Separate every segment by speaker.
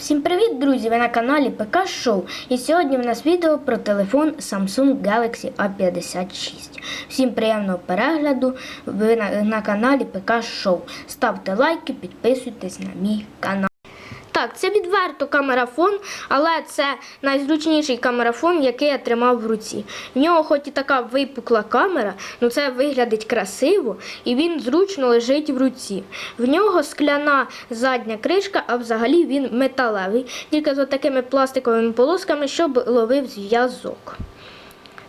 Speaker 1: Всім привіт, друзі! Ви на каналі ПК Шоу. І сьогодні в нас відео про телефон Samsung Galaxy A56. Всім приємного перегляду. Ви на, на каналі ПК Шоу. Ставте лайки, підписуйтесь на мій канал. Так, це відверто камерафон, але це найзручніший камерафон, який я тримав в руці. В нього хоч і така випукла камера, але це виглядить красиво і він зручно лежить в руці. В нього скляна задня кришка, а взагалі він металевий, тільки з такими пластиковими полосками, щоб ловив зв'язок.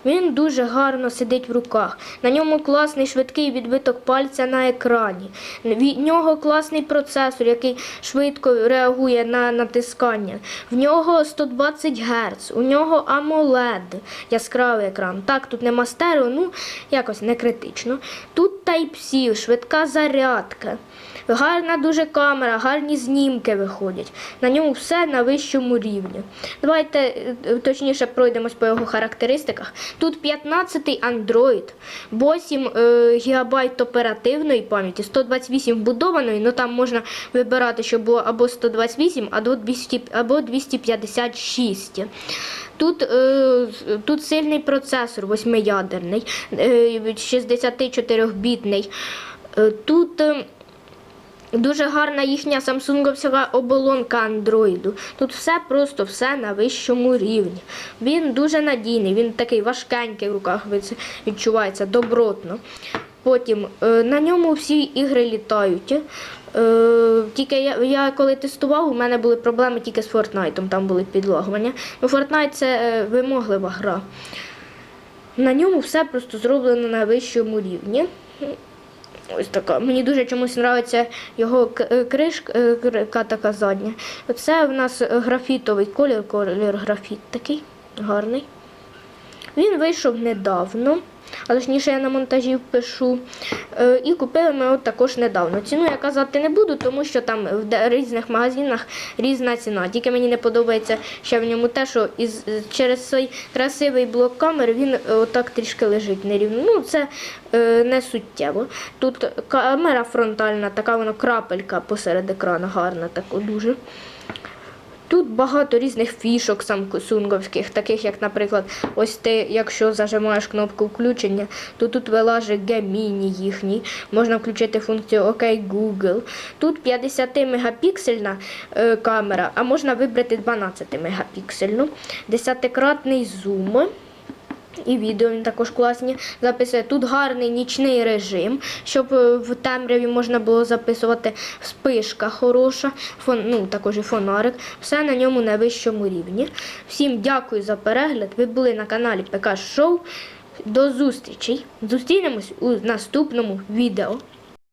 Speaker 1: Він дуже гарно сидить в руках. На ньому класний швидкий відбиток пальця на екрані. Від нього класний процесор, який швидко реагує на натискання. В нього 120 Гц, у нього AMOLED, яскравий екран. Так, тут нема стерео, ну якось не критично. Тут Type-C, швидка зарядка. Гарна дуже камера, гарні знімки виходять. На ньому все на вищому рівні. Давайте е, точніше пройдемось по його характеристиках. Тут 15-й Android, 8 е, ГБ оперативної пам'яті, 128 вбудованої, ну там можна вибирати, щоб було або 128, або 256. Тут, е, тут сильний процесор восьмиядерний, е, 64-бітний. Е, тут е, Дуже гарна їхня самсунговська оболонка андроїду. Тут все просто все на вищому рівні. Він дуже надійний, він такий важкенький в руках відчувається добротно. Потім е, на ньому всі ігри літають. Тільки я, я коли тестував, у мене були проблеми тільки з Fortnite, там були підлагування. Ну, Fortnite це вимоглива гра. На ньому все просто зроблено на вищому рівні. Ось така. Мені дуже чомусь подобається його е, кришка е, така задня. Це в нас графітовий колір, колір графіт такий гарний. Він вийшов недавно, а точніше я на монтажі пишу. Е, І купили ми от також недавно. Ціну я казати не буду, тому що там в різних магазинах різна ціна. Тільки мені не подобається ще в ньому те, що із, через цей красивий блок камер він е, отак трішки лежить нерівно. Ну, це е, не суттєво. Тут камера фронтальна, така вона крапелька посеред екрану, гарна, така дуже. Тут багато різних фішок самсунговських, таких як, наприклад, ось ти, якщо зажимаєш кнопку включення, то тут вилажить геміні їхній. Можна включити функцію ОК Google. Тут 50 мегапіксельна е, камера, а можна вибрати 12 мегапіксельну. Десятикратний зум. І відео він також класні записує. Тут гарний нічний режим, щоб е, в темряві можна було записувати спишка хороша, фон, ну, також і фонарик. Все на ньому на вищому рівні. Всім дякую за перегляд. Ви були на каналі ПК Шоу. До зустрічей. Зустрінемось у наступному відео.